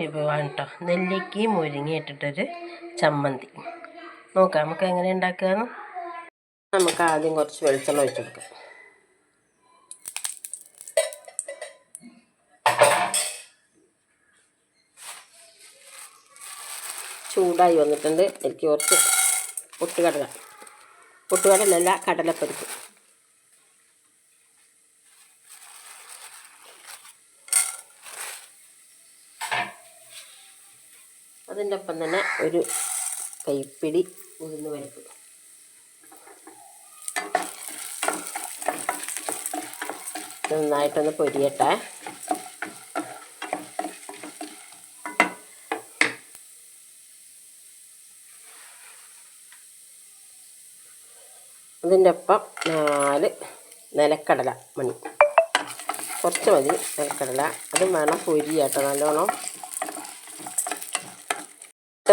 വിഭവമാണ് കേട്ടോ നെല്ലിക്കയും മുരിങ്ങ ഇട്ടിട്ടൊരു ചമ്മന്തി. നോക്കാം നമുക്ക് എങ്ങനെ ഉണ്ടാക്കുകയെന്ന് നമുക്ക് ആദ്യം കുറച്ച് വെളിച്ചെണ്ണ ഒഴിച്ചു കൊടുക്കാം. ചൂടായി വന്നിട്ടുണ്ട്. എനിക്ക് കുറച്ച് പൊട്ടുകടല. പൊട്ടുകടലല്ല കടലപ്പരിപ്പ്. ഒപ്പം തന്നെ ഒരു കൈപ്പിടി ഉഴുന്ന് പരിപ്പ്. നന്നായിട്ടൊന്ന് പൊരിയട്ടെ. അതിന്റെ ഒപ്പം നാല് നിലക്കടല മണി. കുറച്ച് മതി നിലക്കടല. അതും വേണം പൊരിയാട്ടോ നല്ലോണം.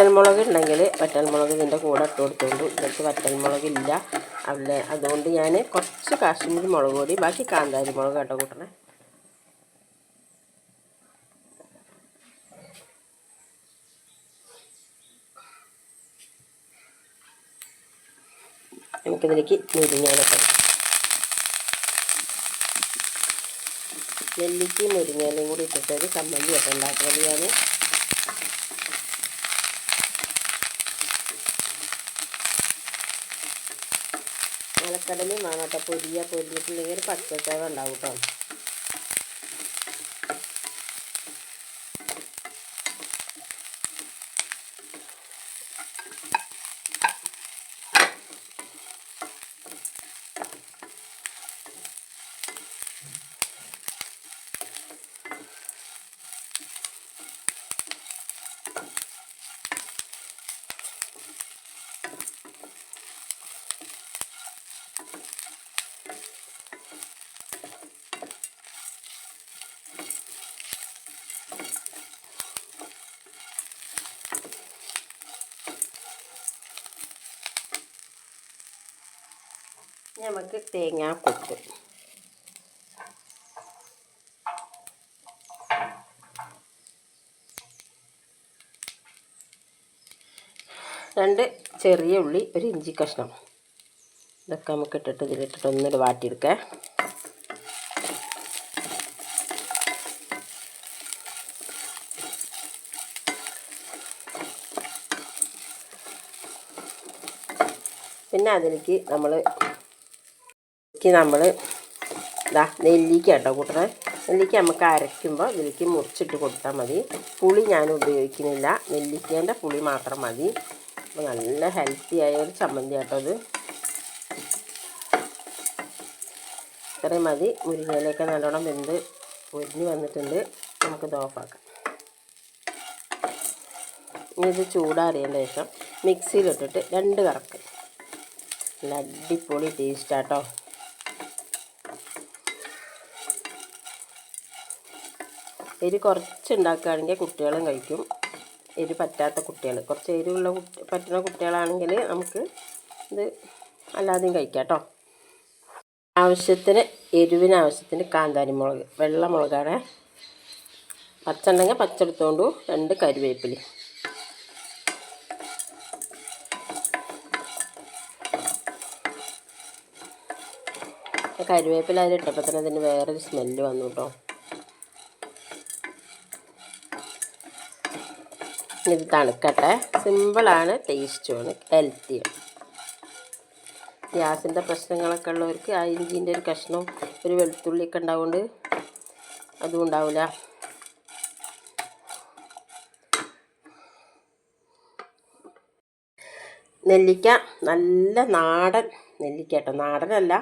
വറ്റൽമുളക് ഉണ്ടെങ്കിൽ വറ്റൽമുളക് ഇതിന്റെ കൂടെ ഇട്ട് കൊടുത്തോണ്ടു ഇതിനകത്ത് വറ്റൽമുളക് ഇല്ല അവിടെ അതുകൊണ്ട് ഞാൻ കുറച്ച് കാശ്മീരി മുളക് പൊടി ബാക്കി കാന്താരി മുളക് കേട്ടോ കൂട്ടണേ. നമുക്കിതിലേക്ക് മുരിങ്ങാനൊക്കെ നെല്ലിക്കയും മുരിങ്ങാനും കൂടി ഇട്ടിട്ടൊരു കമ്മന്തി ഒക്കെ ഉണ്ടാക്കുന്നത് ഞാൻ. നിലക്കടലയും വേണം കേട്ടോ പൊരിയ പൊരിഞ്ഞിട്ടുണ്ടെങ്കിൽ ഒരു പച്ചച്ചവ ഉണ്ടാവും കേട്ടോ നമുക്ക് തേങ്ങ കൊത്ത്. രണ്ട് ചെറിയ ഉള്ളി ഒരു ഇഞ്ചി കഷ്ണം. ഇതൊക്കെ നമുക്ക് ഇട്ടിട്ട് ഇതിലിട്ടിട്ട് ഒന്നിട്ട് വാട്ടിയെടുക്കാം. പിന്നെ അതിലേക്ക് നമ്മൾ നമ്മൾ ഇതാ നെല്ലിക്ക കേട്ടോ കൂട്ടണേ. നെല്ലിക്ക നമുക്ക് അരയ്ക്കുമ്പോൾ ഇതിലേക്ക് മുറിച്ചിട്ട് കൊടുത്താൽ മതി. പുളി ഞാൻ ഉപയോഗിക്കുന്നില്ല. നെല്ലിക്കേന്റെ പുളി മാത്രം മതി. അപ്പോൾ നല്ല ഹെൽത്തി ആയ ഒരു ചമ്മന്തി കേട്ടോ അത് ഇത്രയും മതി. മുരിങ്ങയിലൊക്കെ നല്ലോണം വെന്ത് പൊരിഞ്ഞ് വന്നിട്ടുണ്ട്. നമുക്കിത് ഓഫാക്കാം. ഇത് ചൂടാറിയതിന് ശേഷം മിക്സിയിലിട്ടിട്ട് രണ്ട് കറക്ക്. നല്ല അടിപൊളി ടേസ്റ്റാട്ടോ. എരി കുറച്ച് ഉണ്ടാക്കുകയാണെങ്കിൽ കുട്ടികളും കഴിക്കും. എരി പറ്റാത്ത കുട്ടികൾ. കുറച്ച് എരിവുള്ള കുട്ടി പറ്റുന്ന കുട്ടികളാണെങ്കിൽ നമുക്ക് ഇത് അല്ലാതെയും കഴിക്കാം കേട്ടോ. ആവശ്യത്തിന് എരിവിന് ആവശ്യത്തിന് കാന്താരി മുളക് വെള്ള മുളകാണ്. പച്ച ഉണ്ടെങ്കിൽ പച്ച രണ്ട് കരുവേപ്പിൽ. കരുവേപ്പില അതിലിട്ടപ്പോൾ തന്നെ അതിന് വേറൊരു സ്മെല്ല് വന്നു കേട്ടോ. ഇത് തണുക്കട്ടെ. സിമ്പിളാണ് ടേസ്റ്റുമാണ് ഹെൽത്തിയാണ് ഗ്യാസിന്റെ പ്രശ്നങ്ങളൊക്കെ ഉള്ളവർക്ക് ആ ഇഞ്ചിന്റെ ഒരു കഷ്ണം ഒരു വെളുത്തുള്ളിയൊക്കെ ഉണ്ടാവുകൊണ്ട് അതും ഉണ്ടാവില്ല. നെല്ലിക്ക നല്ല നാടൻ നെല്ലിക്ക കേട്ടോ. നാടനല്ല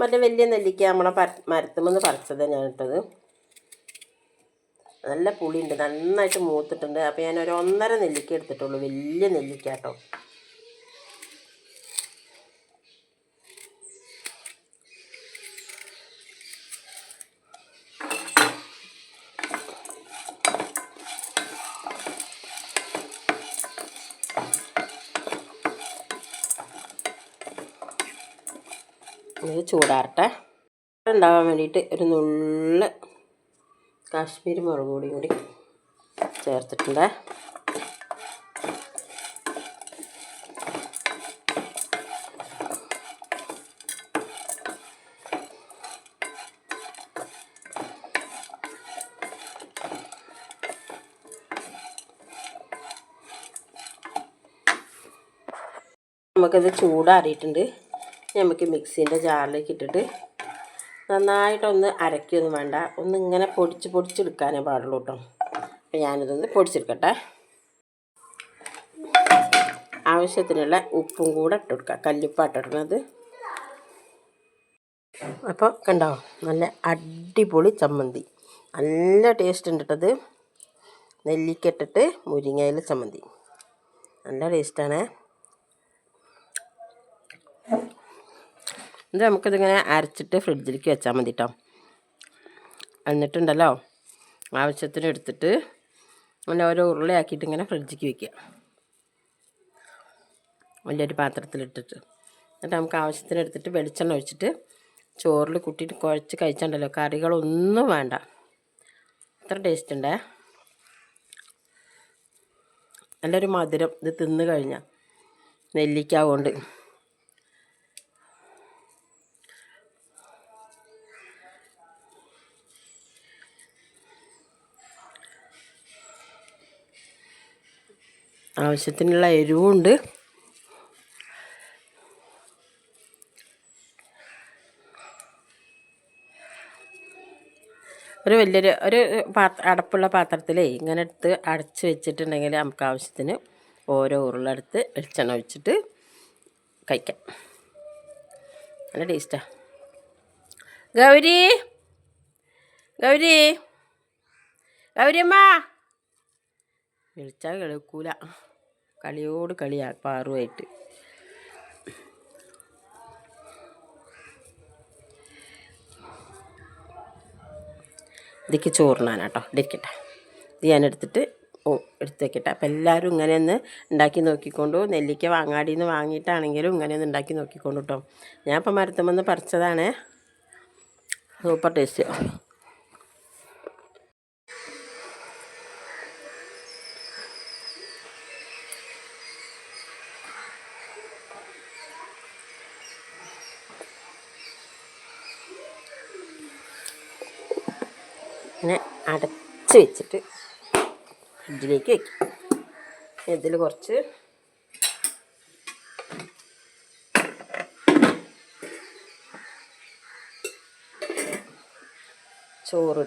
മറ്റേ വലിയ നെല്ലിക്ക നമ്മളെ പര മരത്തുമെന്ന് പറിച്ചത് ഞാൻ ഇട്ടത് നല്ല പുളിയുണ്ട്. നന്നായിട്ട് മൂത്തിട്ടുണ്ട്. അപ്പോൾ ഞാൻ ഒരു ഒന്നര നെല്ലിക്ക എടുത്തിട്ടുള്ളൂ. വലിയ നെല്ലിക്ക കേട്ടോ. ചൂടാറട്ടെ. ഉണ്ടാകാൻ വേണ്ടിയിട്ട് ഒരു നുള്ള കാശ്മീരി മുളക് കൂടി ചേർത്തിട്ടുണ്ട്. നമുക്കത് ചൂടാറിയിട്ടുണ്ട്. നമുക്ക് മിക്സീന്റെ ജാറിലേക്ക് ഇട്ടിട്ട് നന്നായിട്ടൊന്ന് അരയ്ക്കൊന്നും വേണ്ട. ഒന്ന് ഇങ്ങനെ പൊടിച്ച് പൊടിച്ചെടുക്കാനേ പാടുള്ളൂ കേട്ടോ. അപ്പോൾ ഞാനിതൊന്ന് പൊടിച്ചെടുക്കട്ടെ. ആവശ്യത്തിനുള്ള ഉപ്പും കൂടെ ഇട്ട് കൊടുക്കുക കല്ലുപ്പാട്ടിടുന്നത് അപ്പോൾ കണ്ടോ? നല്ല അടിപൊളി ചമ്മന്തി. നല്ല ടേസ്റ്റ് ഉണ്ട് കേട്ടത് നെല്ലിക്ക ഇട്ടിട്ട് മുരിങ്ങയില ചമ്മന്തി. നല്ല ടേസ്റ്റാണേ ഇത് നമുക്കിതിങ്ങനെ അരച്ചിട്ട് ഫ്രിഡ്ജിലേക്ക് വെച്ചാൽ മതി കേട്ടോ എന്നിട്ടുണ്ടല്ലോ ആവശ്യത്തിന് എടുത്തിട്ട് അങ്ങനെ ഓരോ ഉരുളയാക്കിയിട്ട് ഇങ്ങനെ ഫ്രിഡ്ജിലേക്ക് വെക്കുക. വലിയൊരു പാത്രത്തിലിട്ടിട്ട്. എന്നിട്ട് നമുക്ക് ആവശ്യത്തിന് എടുത്തിട്ട് വെളിച്ചെണ്ണ ഒഴിച്ചിട്ട് ചോറിൽ കുട്ടിയിട്ട് കുഴച്ച് കഴിച്ചുണ്ടല്ലോ കറികളൊന്നും വേണ്ട. അത്ര ടേസ്റ്റ് ഉണ്ടേ. നല്ലൊരു മധുരം ഇത് തിന്ന് കഴിഞ്ഞാൽ നെല്ലിക്ക കൊണ്ട് ആവശ്യത്തിനുള്ള എരിവുണ്ട്. ഒരു വലിയൊരു ഒരു പാത്ര അടപ്പുള്ള പാത്രത്തിലേ ഇങ്ങനെ എടുത്ത് അടച്ച് വെച്ചിട്ടുണ്ടെങ്കിൽ നമുക്ക് ആവശ്യത്തിന് ഓരോ ഉരുളെടുത്ത് വെളിച്ചെണ്ണ ഒഴിച്ചിട്ട് കഴിക്കാം. നല്ല ടേസ്റ്റാ. ഗൗരി ഗൗരി ഗൗരിയമ്മ. വിളിച്ചാൽ കേൾക്കൂല. കളിയോട് കളിയാ പാറുമായിട്ട്. ഇതിക്ക് ചോറിനാണ് കേട്ടോ ഇരിക്കട്ടെ ഇത് ഞാൻ എടുത്തിട്ട് ഓ എടുത്ത് വെക്കട്ടെ അപ്പം എല്ലാവരും ഇങ്ങനെ ഒന്ന് ഉണ്ടാക്കി നോക്കിക്കൊണ്ടു. നെല്ലിക്ക വാങ്ങാടിയിൽ നിന്ന് വാങ്ങിയിട്ടാണെങ്കിലും ഇങ്ങനെ ഒന്ന് ഉണ്ടാക്കി നോക്കിക്കൊണ്ടു കേട്ടോ ഞാൻ ഇപ്പം മരത്തുമെന്ന് പറിച്ചതാണ്. Super taste. ഇങ്ങനെ അടച്ച് വെച്ചിട്ട് ഫ്രിഡ്ജിലേക്ക് വയ്ക്കും ഇതിൽ കുറച്ച് ചോറ്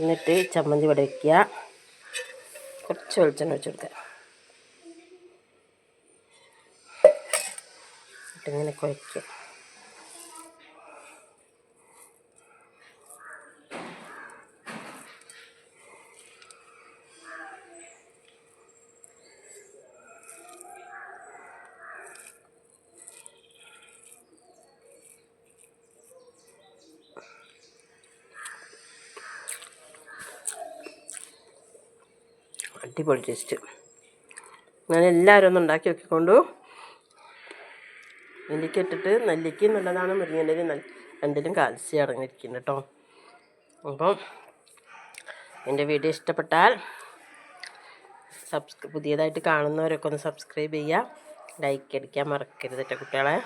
എന്നിട്ട് ചമ്മന്തി ഇവിടെ വയ്ക്കുക കുറച്ച് വെളിച്ചെണ്ണ വെച്ച് കൊടുക്കുക. എന്നിട്ടിങ്ങനെ കുഴയ്ക്കുക അടിപൊളി ടേസ്റ്റ് ഞാൻ എല്ലാവരും ഒന്ന് ഉണ്ടാക്കി നോക്കിക്കൊണ്ടു. നെല്ലിക്ക ഇട്ടിട്ട് നെല്ലിക്ക നല്ലതാണ് മുരിങ്ങന്റെ രണ്ടിലും കാൽസ്യം അടങ്ങിയിരിക്കുന്നു കേട്ടോ. അപ്പം എന്റെ വീഡിയോ ഇഷ്ടപ്പെട്ടാൽ സബ്സ്ക്രൈബ് പുതിയതായിട്ട് കാണുന്നവരൊക്കെ ഒന്ന് സബ്സ്ക്രൈബ് ചെയ്യുക. ലൈക്ക് അടിക്കാൻ മറക്കരുത് കേട്ടോ കുട്ടികളെ.